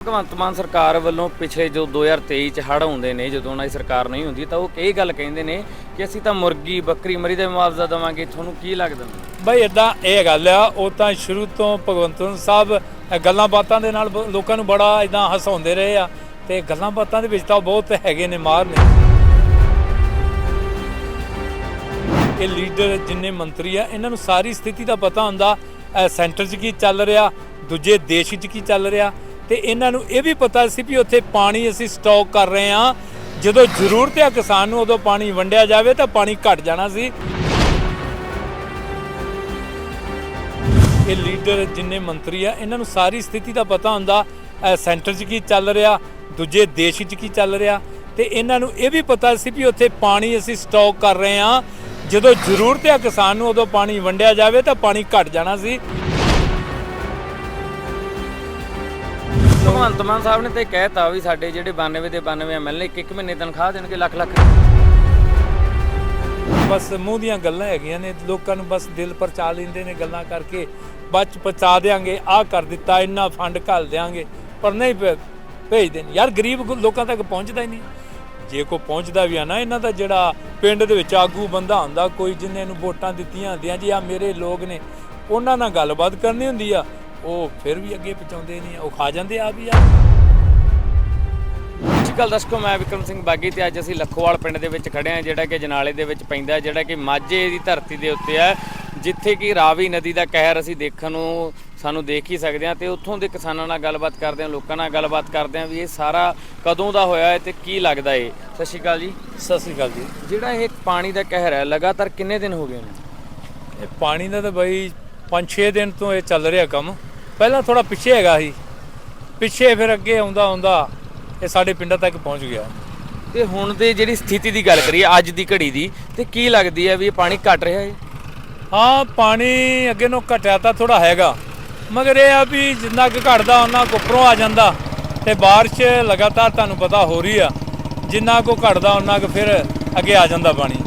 ਭਗਵੰਤ ਮਾਨ ਸਰਕਾਰ ਵੱਲੋਂ ਪਿਛਲੇ ਜੋ 2023 ਚ ਹੜ੍ਹ ਆਉਂਦੇ ਨੇ, ਜਦੋਂ ਉਹਨਾਂ ਦੀ ਸਰਕਾਰ ਨਹੀਂ ਹੁੰਦੀ, ਤਾਂ ਉਹ ਇਹ ਗੱਲ ਕਹਿੰਦੇ ਨੇ ਕਿ ਅਸੀਂ ਤਾਂ ਮੁਰਗੀ, ਬੱਕਰੀ, ਮਰੀ ਦਾ ਮੁਆਵਜ਼ਾ ਦੇਵਾਂਗੇ, ਤੁਹਾਨੂੰ ਕੀ ਲੱਗਦਾ? ਬਈ ਇਦਾਂ ਇਹ ਗੱਲ ਆ, ਉਹ ਤਾਂ ਸ਼ੁਰੂ ਤੋਂ ਭਗਵੰਤ ਮਾਨ ਸਾਹਿਬ ਗੱਲਾਂ ਬਾਤਾਂ ਦੇ ਨਾਲ ਲੋਕਾਂ ਨੂੰ ਬੜਾ ਇਦਾਂ ਹਸਾਉਂਦੇ ਰਹੇ ਆ, ਤੇ ਗੱਲਾਂ ਬਾਤਾਂ ਦੇ ਵਿੱਚ ਤਾਂ ਬਹੁਤ ਹੈਗੇ ਨੇ, ਮਾਰ ਨੇ। ਇਹ ਲੀਡਰ ਜਿੰਨੇ ਮੰਤਰੀ ਆ, ਇਹਨਾਂ ਨੂੰ ਸਾਰੀ ਸਥਿਤੀ ਦਾ ਪਤਾ ਹੁੰਦਾ ਸੈਂਟਰ 'ਚ ਕੀ ਚੱਲ ਰਿਹਾ, ਦੂਜੇ ਦੇਸ਼ 'ਚ ਕੀ ਚੱਲ ਰਿਹਾ ਤੇ ਇਹਨਾਂ ਨੂੰ ਇਹ ਵੀ ਪਤਾ ਸੀ ਵੀ ਉੱਥੇ ਪਾਣੀ ਅਸੀਂ ਸਟਾਕ ਕਰ ਰਹੇ ਹਾਂ। ਜਦੋਂ ਜ਼ਰੂਰਤ ਹੈ ਕਿਸਾਨ ਨੂੰ ਉਦੋਂ ਪਾਣੀ ਵੰਡਿਆ ਜਾਵੇ ਤਾਂ ਪਾਣੀ ਘਟ ਜਾਣਾ ਸੀ। ਇਹ ਲੀਡਰ ਜਿੰਨੇ ਮੰਤਰੀ ਆ, ਇਹਨਾਂ ਨੂੰ ਸਾਰੀ ਸਥਿਤੀ ਦਾ ਪਤਾ ਹੁੰਦਾ। ਅਹ ਸੈਂਟਰ 'ਚ ਕੀ ਚੱਲ ਰਿਹਾ, ਦੂਜੇ ਦੇਸ਼ 'ਚ ਕੀ ਚੱਲ ਰਿਹਾ। ਤੇ ਇਹਨਾਂ ਨੂੰ ਇਹ ਵੀ ਪਤਾ ਸੀ ਵੀ ਉੱਥੇ ਪਾਣੀ ਅਸੀਂ ਸਟਾਕ ਕਰ ਰਹੇ ਹਾਂ। ਜਦੋਂ ਜ਼ਰੂਰਤ ਹੈ ਕਿਸਾਨ ਨੂੰ ਉਦੋਂ ਪਾਣੀ ਵੰਡਿਆ ਜਾਵੇ ਤਾਂ ਪਾਣੀ ਘਟ ਜਾਣਾ ਸੀ। ਭਗਵੰਤ ਮਾਨ ਸਾਹਿਬ ਨੇ ਤੇ ਕਹਿਤਾ ਵੀ ਸਾਡੇ ਜਿਹੜੇ 92 ਦੇ 92 ਐਮਐਲਏ ਇੱਕ ਇੱਕ ਮਹੀਨੇ ਤਨਖਾਹ ਦੇਣਗੇ ਲੱਖ ਲੱਖ। ਬਸ ਮੂੰਹ ਦੀਆਂ ਗੱਲਾਂ ਹੈਗੀਆਂ ਨੇ, ਲੋਕਾਂ ਨੂੰ ਬਸ ਦਿਲ ਪਰਚਾ ਲੈਂਦੇ ਨੇ ਗੱਲਾਂ ਕਰਕੇ। ਬਚ ਪਚਾ ਦੇਾਂਗੇ ਆਹ ਕਰ ਦਿੱਤਾ, ਇੰਨਾ ਫੰਡ ਘੱਲ ਦੇਾਂਗੇ ਪਰ ਨਹੀਂ ਭੇ- ਭੇਜਦੇ ਯਾਰ ਗਰੀਬ ਲੋਕਾਂ ਤੱਕ ਪਹੁੰਚਦਾ ਹੀ ਨਹੀਂ। ਜੇ ਕੋ ਪਹੁੰਚਦਾ ਵੀ ਆ ਨਾ, ਇਹਨਾਂ ਦਾ ਜਿਹੜਾ ਪਿੰਡ ਦੇ ਵਿੱਚ ਆਗੂ ਬੰਦਾ ਹੁੰਦਾ, ਕੋਈ ਜਿੰਨੇ ਨੂੰ ਵੋਟਾਂ ਦਿੱਤੀਆਂ ਹੁੰਦੀਆਂ, ਜੀ ਆ ਮੇਰੇ ਲੋਕ ਨੇ, ਉਹਨਾਂ ਨਾਲ ਗੱਲਬਾਤ ਕਰਨੀ ਹੁੰਦੀ ਆ। ਉਹ ਫਿਰ ਵੀ ਅੱਗੇ ਪਹੁੰਚਾਉਂਦੇ ਨਹੀਂ ਉਹ ਖਾ ਜਾਂਦੇ ਆ ਵੀ ਆ। ਸਤਿ ਸ਼੍ਰੀ ਅਕਾਲ ਦਰਸ਼ਕੋ ਮੈਂ ਵਿਕਰਮ ਸਿੰਘ ਬਾਗੀ ਤੇ ਅੱਜ ਅਸੀਂ ਲੱਖੋਵਾਲ ਪਿੰਡ ਦੇ ਵਿੱਚ ਖੜੇ ਹਾਂ ਜਿਹੜਾ ਕਿ ਜਨਾਲੇ ਦੇ ਵਿੱਚ ਪੈਂਦਾ ਜਿਹੜਾ ਕਿ ਮਾਝੇ ਦੀ ਧਰਤੀ ਦੇ ਉੱਤੇ ਹੈ ਜਿੱਥੇ ਕਿ ਰਾਵੀ ਨਦੀ ਦਾ ਕਹਿਰ ਅਸੀਂ ਦੇਖਣ ਨੂੰ ਸਾਨੂੰ ਦੇਖ ਹੀ ਸਕਦੇ ਹਾਂ ਤੇ ਉੱਥੋਂ ਦੇ ਕਿਸਾਨਾਂ ਨਾਲ ਗੱਲਬਾਤ ਕਰਦੇ ਹਾਂ ਲੋਕਾਂ ਨਾਲ ਗੱਲਬਾਤ ਕਰਦੇ ਹਾਂ ਵੀ ਇਹ ਸਾਰਾ ਕਦੋਂ ਦਾ ਹੋਇਆ ਹੈ ਤੇ ਕੀ ਲੱਗਦਾ ਏ ਸਤਿ ਸ਼੍ਰੀ ਅਕਾਲ ਜੀ। ਸਤਿ ਸ੍ਰੀ ਅਕਾਲ ਜੀ। ਜਿਹੜਾ ਇਹ ਪਾਣੀ ਦਾ ਕਹਿਰ ਹੈ ਲਗਾਤਾਰ ਕਿੰਨੇ ਦਿਨ ਹੋ ਗਏ ਨੇ? ਇਹ ਪਾਣੀ ਦਾ ਤਾਂ ਬਈ 5-6 ਦਿਨ ਤੋਂ ਇਹ ਚੱਲ ਰਿਹਾ ਕੰਮ। ਪਹਿਲਾਂ ਥੋੜਾ ਪਿੱਛੇ ਹੈਗਾ ਸੀ। ਪਿੱਛੇ ਫਿਰ ਅੱਗੇ ਆਉਂਦਾ ਆਉਂਦਾ ਇਹ ਸਾਡੇ ਪਿੰਡਾਂ ਤੱਕ ਪਹੁੰਚ ਗਿਆ। ਤੇ ਹੁਣ ਦੇ ਜਿਹੜੀ ਸਥਿਤੀ ਦੀ ਗੱਲ ਕਰੀਏ ਅੱਜ ਦੀ ਘੜੀ ਦੀ ਤੇ ਕੀ ਲੱਗਦੀ ਹੈ ਵੀ ਇਹ ਪਾਣੀ ਘਟ ਰਿਹਾ ਹੈ ਹਾਂ ਪਾਣੀ ਅੱਗੇ ਨੂੰ ਘਟਿਆ ਤਾਂ ਥੋੜਾ ਹੈਗਾ। ਮਗਰ ਇਹ ਆ ਵੀ ਜਿੰਨਾ ਕੁ ਘਟਦਾ ਉਹਨਾਂ ਕੁ ਉੱਪਰੋਂ ਆ ਜਾਂਦਾ। ਤੇ ਬਾਰਿਸ਼ ਲਗਾਤਾਰ ਤੁਹਾਨੂੰ ਪਤਾ ਹੋ ਰਹੀ ਆ। ਜਿੰਨਾ ਕੋ ਘਟਦਾ ਉਹਨਾਂ ਕੁ ਫਿਰ ਅੱਗੇ ਆ ਜਾਂਦਾ ਪਾਣੀ।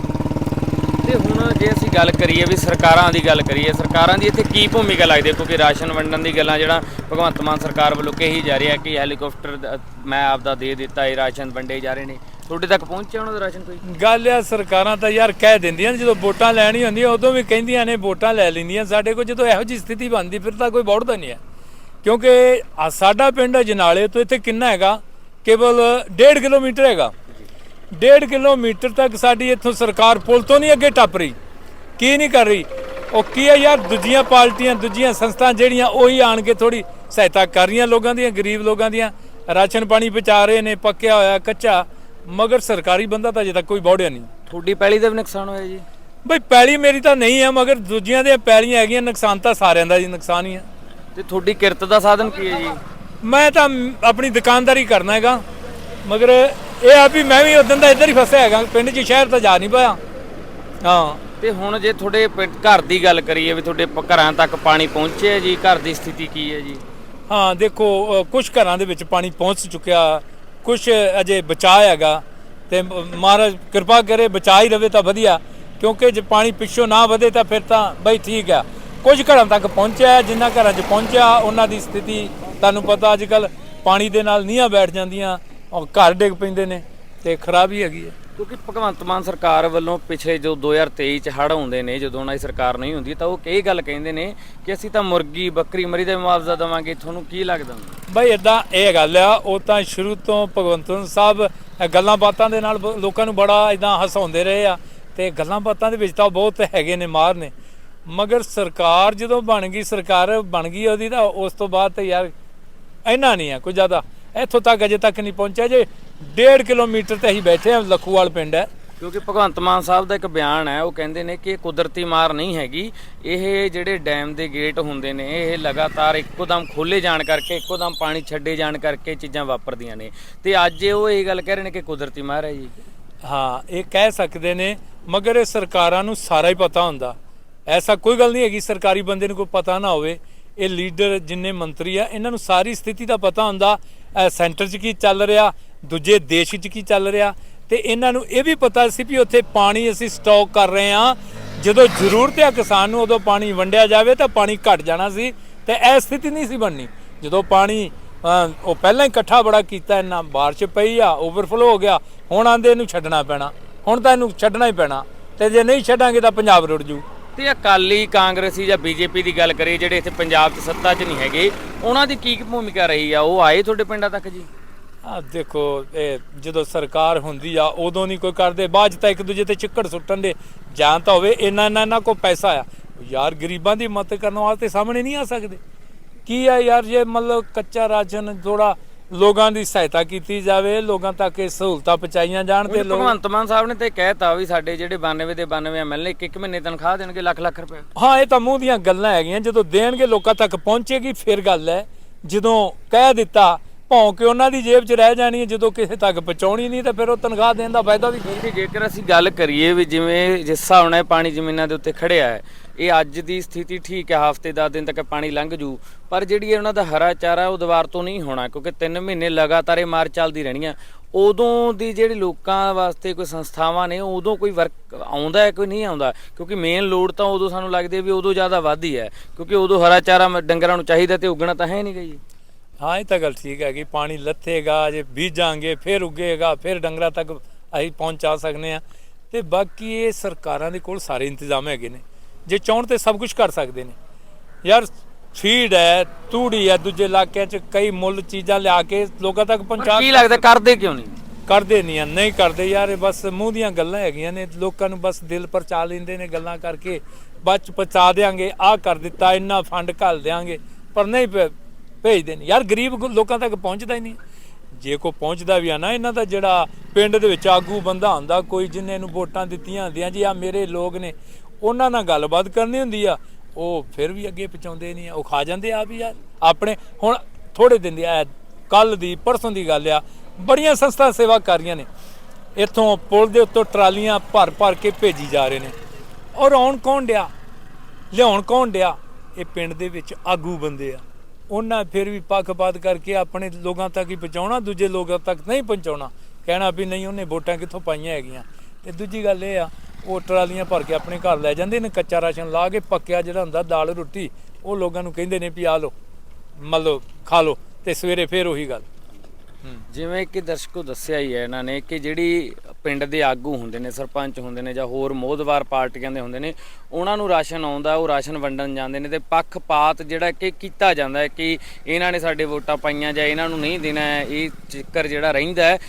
ਤੇ ਹੁਣ ਜੇ ਅਸੀਂ ਗੱਲ ਕਰੀਏ ਵੀ ਸਰਕਾਰਾਂ ਦੀ ਗੱਲ ਕਰੀਏ ਸਰਕਾਰਾਂ ਦੀ ਇੱਥੇ ਕੀ ਭੂਮਿਕਾ ਲੱਗਦੀ ਹੈ? ਕਿਉਂਕਿ ਰਾਸ਼ਨ ਵੰਡਣ ਦੀ ਗੱਲਾਂ ਜਿਹੜਾ ਭਗਵੰਤ ਮਾਨ ਸਰਕਾਰ ਵੱਲੋਂ ਕਹੀ ਜਾ ਰਹੀ ਹੈ ਕਿ ਹੈਲੀਕਾਪਟਰ ਦ- ਮੈਂ ਆਪਦਾ ਦੇ ਦਿੱਤਾ ਇਹ ਰਾਸ਼ਨ ਵੰਡੇ ਜਾ ਰਹੇ ਨੇ। ਤੁਹਾਡੇ ਤੱਕ ਪਹੁੰਚਿਆ ਉਹਨਾਂ ਦਾ ਰਾਸ਼ਨ ਕੋਈ? ਗੱਲ ਆ ਸਰਕਾਰਾਂ ਤਾਂ ਯਾਰ ਕਹਿ ਦਿੰਦੀਆਂ ਨੇ, ਜਦੋਂ ਵੋਟਾਂ ਲੈਣੀ ਹੁੰਦੀਆਂ ਉਦੋਂ ਵੀ ਕਹਿੰਦੀਆਂ ਨੇ ਵੋਟਾਂ ਲੈ ਲੈਂਦੀਆਂ। ਸਾਡੇ ਕੋਲ ਜਦੋਂ ਇਹੋ ਜਿਹੀ ਸਥਿਤੀ ਬਣਦੀ ਫਿਰ ਤਾਂ ਕੋਈ ਬੌੜਦਾ ਨਹੀਂ ਹੈ। ਕਿਉਂਕਿ ਸਾਡਾ ਪਿੰਡ ਜਨਾਲੇ ਤੋਂ ਇੱਥੇ ਕਿੰਨਾ ਹੈਗਾ? ਕੇਵਲ 1.5 ਕਿਲੋਮੀਟਰ ਹੈਗਾ। 1.5 ਕਿਲੋਮੀਟਰ ਤੱਕ ਸਾਡੀ ਇੱਥੋਂ ਸਰਕਾਰ ਪੁਲ ਤੋਂ ਨਹੀਂ ਅੱਗੇ ਟੱਪ ਰਹੀ। ਕੀ ਨਹੀਂ ਕਰ ਰਹੀ? ਉਹ ਕੀ ਹੈ ਯਾਰ? ਦੂਜੀਆਂ ਪਾਰਟੀਆਂ ਦੂਜੀਆਂ ਸੰਸਥਾਵਾਂ ਜਿਹੜੀਆਂ ਉਹੀ ਆਣ ਕੇ ਥੋੜੀ ਸਹਾਇਤਾ ਕਰ ਰਹੀਆਂ ਲੋਕਾਂ ਦੀਆਂ ਗਰੀਬ ਲੋਕਾਂ ਦੀਆਂ। ਰਾਸ਼ਨ ਪਾਣੀ ਪਹੁੰਚਾ ਰਹੇ ਨੇ ਪੱਕਿਆ ਹੋਇਆ ਕੱਚਾ। ਮਗਰ ਸਰਕਾਰੀ ਬੰਦਾ ਤਾਂ ਅਜੇ ਤੱਕ ਕੋਈ ਬੌੜਿਆ ਨਹੀਂ। ਤੁਹਾਡੀ ਪੈਲੀ ਦਾ ਵੀ ਨੁਕਸਾਨ ਹੋਇਆ ਜੀ? ਬਈ ਪੈਲੀ ਮੇਰੀ ਤਾਂ ਨਹੀਂ ਹੈ ਮਗਰ ਦੂਜਿਆਂ ਦੀਆਂ ਪੈਲੀਆਂ ਹੈਗੀਆਂ ਨੁਕਸਾਨ ਤਾਂ ਸਾਰਿਆਂ ਦਾ ਜੀ ਨੁਕਸਾਨ ਹੀ ਹੈ ਤੇ ਤੁਹਾਡੀ ਕਿਰਤ ਦਾ ਸਾਧਨ ਕੀ ਹੈ ਜੀ? ਮੈਂ ਤਾਂ ਆਪਣੀ ਦੁਕਾਨਦਾਰੀ ਕਰਨਾ ਹੈਗਾ। ਮਗਰ ਇਹ ਆ ਵੀ ਮੈਂ ਵੀ ਉਦੋਂ ਦਾ ਇੱਧਰ ਹੀ ਫਸਿਆ ਹੈਗਾ ਪਿੰਡ 'ਚ ਸ਼ਹਿਰ ਤਾਂ ਜਾ ਨਹੀਂ ਪਾਇਆ। ਹਾਂ। ਤੇ ਹੁਣ ਜੇ ਤੁਹਾਡੇ ਪਿੰਡ- ਘਰ ਦੀ ਗੱਲ ਕਰੀਏ ਵੀ ਤੁਹਾਡੇ ਪ- ਘਰਾਂ ਤੱਕ ਪਾਣੀ ਪਹੁੰਚਿਆ ਜੀ ਘਰ ਦੀ ਸਥਿਤੀ ਕੀ ਹੈ ਜੀ? ਹਾਂ ਦੇਖੋ ਕੁਝ ਘਰਾਂ ਦੇ ਵਿੱਚ ਪਾਣੀ ਪਹੁੰਚ ਚੁੱਕਿਆ ਕੁਝ ਅਜੇ ਬਚਾ ਹੈਗਾ ਤੇ ਮ- ਮਹਾਰਾਜ ਕਿਰਪਾ ਕਰੇ ਬਚਾ ਹੀ ਰਵੇ ਤਾਂ ਵਧੀਆ ਕਿਉਂਕਿ ਜੇ ਪਾਣੀ ਪਿੱਛੋਂ ਨਾ ਵਧੇ ਤਾਂ ਫਿਰ ਤਾਂ ਬਈ ਠੀਕ ਆ। ਕੁਝ ਘਰਾਂ ਤੱਕ ਪਹੁੰਚਿਆ ਜਿੰਨਾ ਘਰਾਂ 'ਚ ਪਹੁੰਚਿਆ ਉਹਨਾਂ ਦੀ ਸਥਿਤੀ ਤੁਹਾਨੂੰ ਪਤਾ ਅੱਜ ਕੱਲ ਪਾਣੀ ਦੇ ਨਾਲ ਨੀਹਾਂ ਬੈਠ ਜਾਂਦੀਆਂ ਔਰ ਘਰ ਡਿੱਗ ਪੈਂਦੇ ਨੇ ਤੇ ਖਰਾਬੀ ਹੈਗੀ ਹੈ। ਕਿਉਂਕਿ ਭਗਵੰਤ ਮਾਨ ਸਰਕਾਰ ਵੱਲੋਂ ਪਿਛਲੇ ਜੋ 2023 ਚ ਹੜ੍ਹ ਆਉਂਦੇ ਨੇ ਜਦੋਂ ਉਹਨਾਂ ਦੀ ਸਰਕਾਰ ਨਹੀਂ ਹੁੰਦੀ ਤਾਂ ਉਹ ਇਹ ਗੱਲ ਕਹਿੰਦੇ ਨੇ ਕਿ ਅਸੀਂ ਤਾਂ ਮੁਰਗੀ ਬੱਕਰੀ ਮਰੀ ਦਾ ਮੁਆਵਜ਼ਾ ਦੇਵਾਂਗੇ ਤੁਹਾਨੂੰ ਕੀ ਲੱਗਦਾ? ਬਈ ਇਦਾਂ ਇਹ ਗੱਲ ਆ ਉਹ ਤਾਂ ਸ਼ੁਰੂ ਤੋਂ ਭਗਵੰਤ ਮਾਨ ਸਾਹਿਬ ਗੱਲਾਂ ਬਾਤਾਂ ਦੇ ਨਾਲ ਲੋਕਾਂ ਨੂੰ ਬੜਾ ਇਦਾਂ ਹਸਾਉਂਦੇ ਰਹੇ ਆ ਤੇ ਗੱਲਾਂ ਬਾਤਾਂ ਦੇ ਵਿੱਚ ਤਾਂ ਬਹੁਤ ਹੈਗੇ ਨੇ ਮਾਰ ਨੇ। ਮਗਰ ਸਰਕਾਰ ਜਦੋਂ ਬਣ ਗਈ ਸਰਕਾਰ ਬਣ ਗਈ ਉਹਦੀ ਤਾਂ ਉਸ ਤੋਂ ਬਾਅਦ ਤੇ ਯਾਰ ਇੰਨਾ ਨਹੀਂ ਆ ਕੋਈ ਜ਼ਿਆਦਾ। ਇੱਥੋਂ ਤੱਕ ਅਜੇ ਤੱਕ ਨਹੀਂ ਪਹੁੰਚਿਆ ਜੇ 1.5 ਕਿਲੋਮੀਟਰ ਤੇ ਅਸੀਂ ਬੈਠੇ ਆ ਲਖੂਵਾਲ ਪਿੰਡ ਹੈ। ਕਿਉਂਕਿ ਭਗਵੰਤ ਮਾਨ ਸਾਹਿਬ ਦਾ ਇੱਕ ਬਿਆਨ ਹੈ ਉਹ ਕਹਿੰਦੇ ਨੇ ਕਿ ਇਹ ਕੁਦਰਤੀ ਮਾਰ ਨਹੀਂ ਹੈਗੀ। ਇਹ ਜਿਹੜੇ ਡੈਮ ਦੇ ਗੇਟ ਹੁੰਦੇ ਨੇ ਇਹ ਲਗਾਤਾਰ ਇੱਕੋਦਮ ਖੋਲੇ ਜਾਣ ਕਰਕੇ ਇੱਕੋਦਮ ਪਾਣੀ ਛੱਡੇ ਜਾਣ ਕਰਕੇ ਚੀਜ਼ਾਂ ਵਾਪਰਦੀਆਂ ਨੇ। ਤੇ ਅੱਜ ਉਹ ਇਹ ਗੱਲ ਕਹਿ ਰਹੇ ਨੇ ਕਿ ਕੁਦਰਤੀ ਮਾਰ ਹੈ ਜੀ। ਹਾਂ ਇਹ ਕਹਿ ਸਕਦੇ ਨੇ ਮਗਰ ਇਹ ਸਰਕਾਰਾਂ ਨੂੰ ਸਾਰਾ ਹੀ ਪਤਾ ਹੁੰਦਾ। ਐਸਾ ਕੋਈ ਗੱਲ ਨਹੀਂ ਹੈਗੀ ਸਰਕਾਰੀ ਬੰਦੇ ਨੂੰ ਕੋਈ ਪਤਾ ਨਾ ਹੋਵੇ। ਇਹ ਲੀਡਰ ਜਿੰਨੇ ਮੰਤਰੀ ਆ ਇਹਨਾਂ ਨੂੰ ਸਾਰੀ ਸਥਿਤੀ ਦਾ ਪਤਾ ਹੁੰਦਾ। ਸੈਂਟਰ 'ਚ ਕੀ ਚੱਲ ਰਿਹਾ, ਦੂਜੇ ਦੇਸ਼ 'ਚ ਕੀ ਚੱਲ ਰਿਹਾ? ਤੇ ਇਹਨਾਂ ਨੂੰ ਇਹ ਵੀ ਪਤਾ ਸੀ ਵੀ ਉੱਥੇ ਪਾਣੀ ਅਸੀਂ ਸਟਾਕ ਕਰ ਰਹੇ ਹਾਂ। ਜਦੋਂ ਜ਼ਰੂਰਤ ਹੈ ਕਿਸਾਨ ਨੂੰ ਉਦੋਂ ਪਾਣੀ ਵੰਡਿਆ ਜਾਵੇ ਤਾਂ ਪਾਣੀ ਘਟ ਜਾਣਾ ਸੀ। ਤੇ ਇਹ ਸਥਿਤੀ ਨਹੀਂ ਸੀ ਬਣਨੀ। ਜਦੋਂ ਪਾਣੀ ਉਹ ਪਹਿਲਾਂ ਹੀ ਇਕੱਠਾ ਬੜਾ ਕੀਤਾ, ਇੰਨਾ ਬਾਰਿਸ਼ ਪਈ ਆ ਓਵਰਫਲੋ ਹੋ ਗਿਆ, ਹੁਣ ਆਂਦੇ ਇਹਨੂੰ ਛੱਡਣਾ ਪੈਣਾ। ਹੁਣ ਤਾਂ ਇਹਨੂੰ ਛੱਡਣਾ ਹੀ ਪੈਣਾ। ਤੇ ਜੇ ਨਹੀਂ ਛੱਡਾਂਗੇ ਤਾਂ ਪੰਜਾਬ ਰੁੜ ਜੂ। ਤੇ ਅਕਾਲੀ ਕਾਂਗਰਸੀ ਜਾਂ ਬੀਜੇਪੀ ਦੀ ਗੱਲ ਕਰੀਏ, ਜਿਹੜੇ ਇੱਥੇ ਪੰਜਾਬ 'ਚ ਸੱਤਾ 'ਚ ਨਹੀਂ ਹੈਗੇ, ਉਹਨਾਂ ਦੀ ਕੀ ਭੂਮਿਕਾ ਰਹੀ ਆ? ਉਹ ਆਏ ਤੁਹਾਡੇ ਪਿੰਡਾਂ ਤੱਕ ਜੀ? ਆ ਦੇਖੋ, ਇਹ ਜਦੋਂ ਸਰਕਾਰ ਹੁੰਦੀ ਆ, ਉਦੋਂ ਨਹੀਂ ਕੋਈ ਕਰਦੇ, ਬਾਅਦ 'ਚ ਤਾਂ ਇੱਕ ਦੂਜੇ ਤੇ ਚਿੱਕੜ ਸੁੱਟਣ ਦੇ, ਜਾਂ ਤਾਂ ਹੋਵੇ ਇੰਨਾ ਇੰਨਾ ਇਹਨਾਂ ਕੋ ਪੈਸਾ ਆ। ਯਾਰ, ਗਰੀਬਾਂ ਦੀ ਮਦਦ ਕਰਨ ਵਾਸਤੇ ਸਾਹਮਣੇ ਨਹੀਂ ਆ ਸਕਦੇ। ਕੀ ਆ ਯਾਰ, ਜੇ ਮਤਲਬ ਕੱਚਾ ਰਾਸ਼ਨ ਥੋੜਾ ਲੋਕਾਂ ਦੀ ਸਹਾਇਤਾ ਕੀਤੀ ਜਾਵੇ ਲੋਕਾਂ ਤੱਕ ਇਹ ਸਹੂਲਤਾਂ ਪਹੁੰਚਾਈਆਂ ਜਾਣ ਤੇ ਲੋਕ ਭਗਵੰਤ ਮਾਨ ਸਾਹਿਬ ਨੇ ਤੇ ਕਹਿਤਾ ਵੀ ਸਾਡੇ ਜਿਹੜੇ 92 ਦੇ 92 ਐਮਐਲਏ ਇੱਕ ਇੱਕ ਮਹੀਨੇ ਤਨਖਾਹ ਦੇਣਗੇ ਲੱਖ ਲੱਖ ਰੁਪਏ। ਹਾਂ ਇਹ ਤਾਂ ਮੂੰਹ ਦੀਆਂ ਗੱਲਾਂ ਹੈਗੀਆਂ ਜਦੋਂ ਦੇਣਗੇ ਲੋਕਾਂ ਤੱਕ ਪਹੁੰਚੇਗੀ ਫਿਰ ਗੱਲ ਹੈ। ਜਦੋਂ ਕਹਿ ਦਿੱਤਾ ਭੌਂ ਕੇ ਉਹਨਾਂ ਦੀ ਜੇਬ 'ਚ ਰਹਿ ਜਾਣੀ ਹੈ, ਜਦੋਂ ਕਿਸੇ ਤੱਕ ਪਹੁੰਚਾਉਣੀ ਨਹੀਂ, ਤਾਂ ਫਿਰ ਉਹ ਤਨਖਾਹ ਦੇਣ ਦਾ ਫਾਇਦਾ ਵੀ ਕੀ ਜੇਕਰ ਅਸੀਂ ਗੱਲ ਕਰੀਏ ਵੀ ਜਿਵੇਂ ਜਿਸ ਹਿਸਾਬ ਨਾਲ ਇਹ ਪਾਣੀ ਜ਼ਮੀਨਾਂ ਦੇ ਉੱਤੇ ਖੜਿਆ ਹੈ, ਇਹ ਅੱਜ ਦੀ ਸਥਿਤੀ ਠੀਕ ਹੈ, ਹਫ਼ਤੇ 10 ਦਿਨ ਤੱਕ ਪਾਣੀ ਲੰਘ ਜੂ, ਪਰ ਜਿਹੜੀ ਉਹਨਾਂ ਦਾ ਹਰਾ ਚਾਰਾ ਉਹ ਦੁਬਾਰ ਤੋਂ ਨਹੀਂ ਹੋਣਾ, ਕਿਉਂਕਿ 3 ਮਹੀਨੇ ਲਗਾਤਾਰ ਇਹ ਮਾਰ ਚੱਲਦੀ ਰਹਿਣੀ ਆ। ਉਦੋਂ ਦੀ ਜਿਹੜੀ ਲੋਕਾਂ ਵਾਸਤੇ ਕੋਈ ਸੰਸਥਾਵਾਂ ਨੇ, ਉਦੋਂ ਕੋਈ ਵਰਕ ਆਉਂਦਾ ਹੈ, ਕੋਈ ਨਹੀਂ ਆਉਂਦਾ? ਕਿਉਂਕਿ ਮੇਨ ਲੋਡ ਤਾਂ ਉਦੋਂ ਸਾਨੂੰ ਲੱਗਦੀ ਹੈ ਵੀ ਉਦੋਂ ਜ਼ਿਆਦਾ ਵੱਧਦੀ ਹੈ ਕਿਉਂਕਿ ਉਦੋਂ ਹਰਾ ਚਾਰਾ ਡੰਗਰਾਂ ਨੂੰ ਚਾਹੀਦਾ ਤੇ ਉਗਣਾ ਤਾਂ ਹੈ ਨਹੀਂ ਗਈ ਹਾਂ ਇਹ ਤਾਂ ਗੱਲ ਠੀਕ ਹੈ ਕਿ ਪਾਣੀ ਲੱਥੇਗਾ ਜੇ ਬੀਜਾਂਗੇ ਫਿਰ ਉੱਗੇਗਾ ਫਿਰ ਡੰਗਰਾਂ ਤੱਕ ਅਸੀਂ ਪਹੁੰਚਾ ਸਕਨੇ ਆ ਤੇ ਬਾਕੀ ਇਹ ਸਰਕਾਰਾਂ ਦੇ ਕੋਲ ਸਾਰੇ ਇੰਤਜ਼ਾਮ ਹੈਗੇ ਨੇ। ਜੇ ਚਾਹਣ ਤੇ ਸਭ ਕੁਝ ਕਰ ਸਕਦੇ ਨੇ। ਯਾਰ ਫੀਡ ਹੈ ਤੂੜੀ ਹੈ ਦੂਜੇ ਇਲਾਕਿਆਂ 'ਚ ਕਈ ਮੁੱਲ ਚੀਜ਼ਾਂ ਲਿਆ ਕੇ ਲੋਕਾਂ ਤੱਕ ਪਹੁੰਚਾ ਕੀ ਲੱਗਦਾ ਕਰਦੇ ਕਿਉਂ ਨਹੀਂ? ਕਰਦੇ ਨਹੀਂ ਆ ਨਹੀਂ ਕਰਦੇ। ਯਾਰ ਇਹ ਬਸ ਮੂੰਹ ਦੀਆਂ ਗੱਲਾਂ ਹੈਗੀਆਂ ਨੇ। ਲੋਕਾਂ ਨੂੰ ਬਸ ਦਿਲ ਪਰ ਚਾ ਲੈਂਦੇ ਨੇ ਗੱਲਾਂ ਕਰਕੇ। ਬਚ ਪਚਾ ਦੇਾਂਗੇ ਆਹ ਕਰ ਦਿੱਤਾ ਇੰਨਾ ਫੰਡ ਘੱਲ ਦੇਾਂਗੇ ਪਰ ਨਹੀਂ ਭੇਜਦੇ ਨੇ। ਯਾਰ ਗਰੀਬ ਲੋਕਾਂ ਤੱਕ ਪਹੁੰਚਦਾ ਹੀ ਨਹੀਂ। ਜੇ ਕੋ ਪਹੁੰਚਦਾ ਵੀ ਆ ਨਾ ਇਹਨਾਂ ਦਾ ਜਿਹੜਾ ਪਿੰਡ ਦੇ ਵਿੱਚ ਆਗੂ ਬੰਦਾ ਹੁੰਦਾ, ਕੋਈ ਜਿੰਨੇ ਨੂੰ ਵੋਟਾਂ ਦਿੱਤੀਆਂ ਹੁੰਦੀਆਂ ਜੀ, ਆ ਮੇਰੇ ਲੋਕ ਨੇ, ਉਹਨਾਂ ਨਾਲ ਗੱਲਬਾਤ ਕਰਨੀ ਹੁੰਦੀ ਆ, ਉਹ ਫਿਰ ਵੀ ਅੱਗੇ ਪਹੁੰਚਾਉਂਦੇ ਨਹੀਂ ਆ। ਉਹ ਖਾ ਜਾਂਦੇ ਆ ਵੀ ਯਾਰ ਆਪਣੇ ਹੁਣ ਥੋੜੇ ਦਿਨ ਦੀ ਕੱਲ ਦੀ, ਪਰਸੋਂ ਦੀ ਗੱਲ ਆ। ਬੜੀਆਂ ਸੰਸਥਾ ਸੇਵਾ ਕਰ ਰਹੀਆਂ ਨੇ। ਇੱਥੋਂ ਪੁਲ ਦੇ ਉੱਤੋਂ ਟਰਾਲੀਆਂ ਭਰ ਭਰ ਕੇ ਭੇਜੀ ਜਾ ਰਹੇ ਨੇ। ਔਰ ਆਉਣ ਕੌਣ ਡਿਆ? ਲਿਆਉਣ ਕੌਣ ਡਿਆ? ਇਹ ਪਿੰਡ ਦੇ ਵਿੱਚ ਆਗੂ ਬੰਦੇ ਆ। ਉਹਨਾਂ ਫਿਰ ਵੀ ਪੱਖਪਾਤ ਕਰਕੇ ਆਪਣੇ ਲੋਕਾਂ ਤੱਕ ਹੀ ਪਹੁੰਚਾਉਣਾ, ਦੂਜੇ ਲੋਕਾਂ ਤੱਕ ਨਹੀਂ ਪਹੁੰਚਾਉਣਾ। ਕਹਿਣਾ ਵੀ ਨਹੀਂ, ਉਹਨੇ ਵੋਟਾਂ ਕਿੱਥੋਂ ਪਾਈਆਂ ਹੈਗੀਆਂ। ਤੇ ਦੂਜੀ ਗੱਲ ਇਹ ਆ, ਉਹ ਟਰਾਲੀਆਂ ਭਰ ਕੇ ਆਪਣੇ ਘਰ ਲੈ ਜਾਂਦੇ ਨੇ, ਕੱਚਾ ਰਾਸ਼ਨ ਲਾ ਕੇ ਪੱਕਿਆ ਜਿਹੜਾ ਹੁੰਦਾ, ਦਾਲ, ਰੋਟੀ, ਉਹ ਲੋਕਾਂ ਨੂੰ ਕਹਿੰਦੇ ਨੇ ਵੀ ਆ ਲਓ, ਮਤਲਬ ਖਾ ਲਓ, ਤੇ ਸਵੇਰੇ ਫੇਰ ਉਹੀ ਗੱਲ। ਜਿਵੇਂ ਕਿ ਦਰਸ਼ਕੋ ਦੱਸਿਆ ਹੀ ਹੈ ਇਹਨਾਂ ਨੇ ਕਿ ਜਿਹੜੀ ਪਿੰਡ ਦੇ ਆਗੂ ਹੁੰਦੇ ਨੇ, ਸਰਪੰਚ ਹੁੰਦੇ ਨੇ ਜਾਂ ਹੋਰ ਮੋਦਵਾਰ ਪਾਰਟੀਆਂ ਦੇ ਹੁੰਦੇ ਨੇ, ਉਹਨਾਂ ਨੂੰ ਰਾਸ਼ਨ ਆਉਂਦਾ, ਉਹ ਰਾਸ਼ਨ ਵੰਡਣ ਜਾਂਦੇ ਨੇ ਤੇ ਪੱਖਪਾਤ ਜਿਹੜਾ ਕਿ ਕੀਤਾ ਜਾਂਦਾ ਹੈ ਕਿ ਇਹਨਾਂ ਨੇ ਸਾਡੇ ਵੋਟਾਂ ਪਾਈਆਂ ਜਾਂ ਇਹਨਾਂ ਨੂੰ ਨਹੀਂ ਦੇਣਾ ਇਹ ਚੱਕਰ ਜਿਹੜਾ ਰਹਿੰਦਾ ਹੈ।